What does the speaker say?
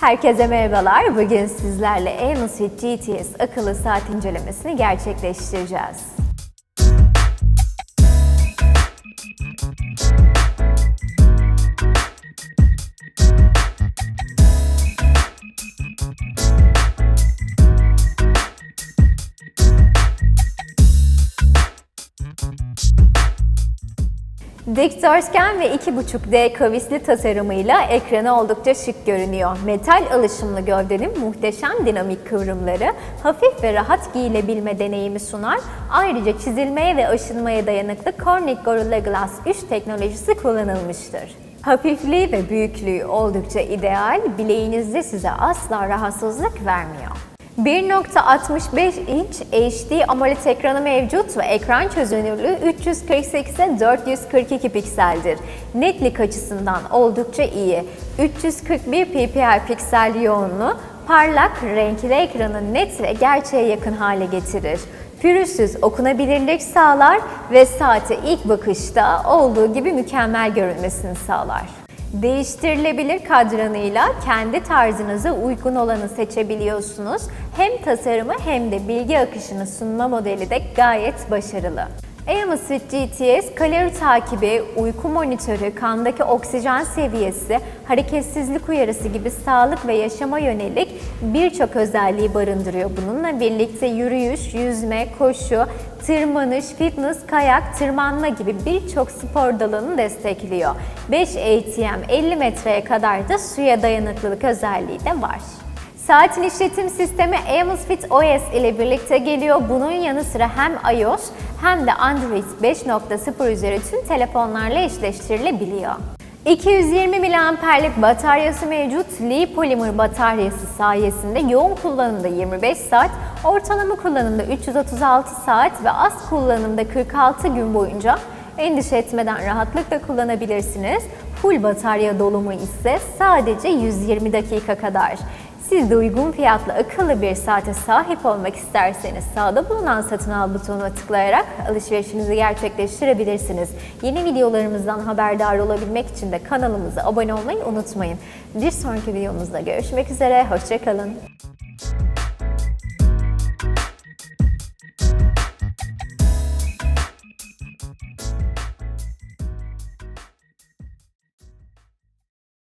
Herkese merhabalar. Bugün sizlerle Amazfit GTS akıllı saat incelemesini gerçekleştireceğiz. Dikdörtgen ve 2.5D kavisli tasarımıyla ekranı oldukça şık görünüyor. Metal alışımlı gövdenin muhteşem dinamik kıvrımları hafif ve rahat giyilebilme deneyimi sunar. Ayrıca çizilmeye ve aşınmaya dayanıklı Corning Gorilla Glass 3 teknolojisi kullanılmıştır. Hafifliği ve büyüklüğü oldukça ideal, bileğinizde size asla rahatsızlık vermiyor. 1.65 inç HD AMOLED ekranı mevcut ve ekran çözünürlüğü 348'e 442 pikseldir. Netlik açısından oldukça iyi. 341 ppi piksel yoğunluğu parlak, renkli ekranı net ve gerçeğe yakın hale getirir. Pürüzsüz okunabilirlik sağlar ve saate ilk bakışta olduğu gibi mükemmel görünmesini sağlar. Değiştirilebilir kadranıyla kendi tarzınıza uygun olanı seçebiliyorsunuz. Hem tasarımı hem de bilgi akışını sunma modeli de gayet başarılı. Amazfit GTS kalori takibi, uyku monitörü, kandaki oksijen seviyesi, hareketsizlik uyarısı gibi sağlık ve yaşama yönelik birçok özelliği barındırıyor. Bununla birlikte yürüyüş, yüzme, koşu, tırmanış, fitness, kayak, tırmanma gibi birçok spor dalını destekliyor. 5 ATM 50 metreye kadar da suya dayanıklılık özelliği de var. Saatin işletim sistemi Amazfit OS ile birlikte geliyor. Bunun yanı sıra hem iOS hem de Android 5.0 üzeri tüm telefonlarla eşleştirilebiliyor. 220 mAh'lik bataryası mevcut. Li polimer bataryası sayesinde yoğun kullanımda 25 saat, ortalama kullanımda 336 saat ve az kullanımda 46 gün boyunca endişe etmeden rahatlıkla kullanabilirsiniz. Full batarya dolumu ise sadece 120 dakika kadar. Siz de uygun fiyatlı akıllı bir saate sahip olmak isterseniz sağda bulunan satın al butonuna tıklayarak alışverişinizi gerçekleştirebilirsiniz. Yeni videolarımızdan haberdar olabilmek için de kanalımıza abone olmayı unutmayın. Bir sonraki videomuzda görüşmek üzere, hoşçakalın.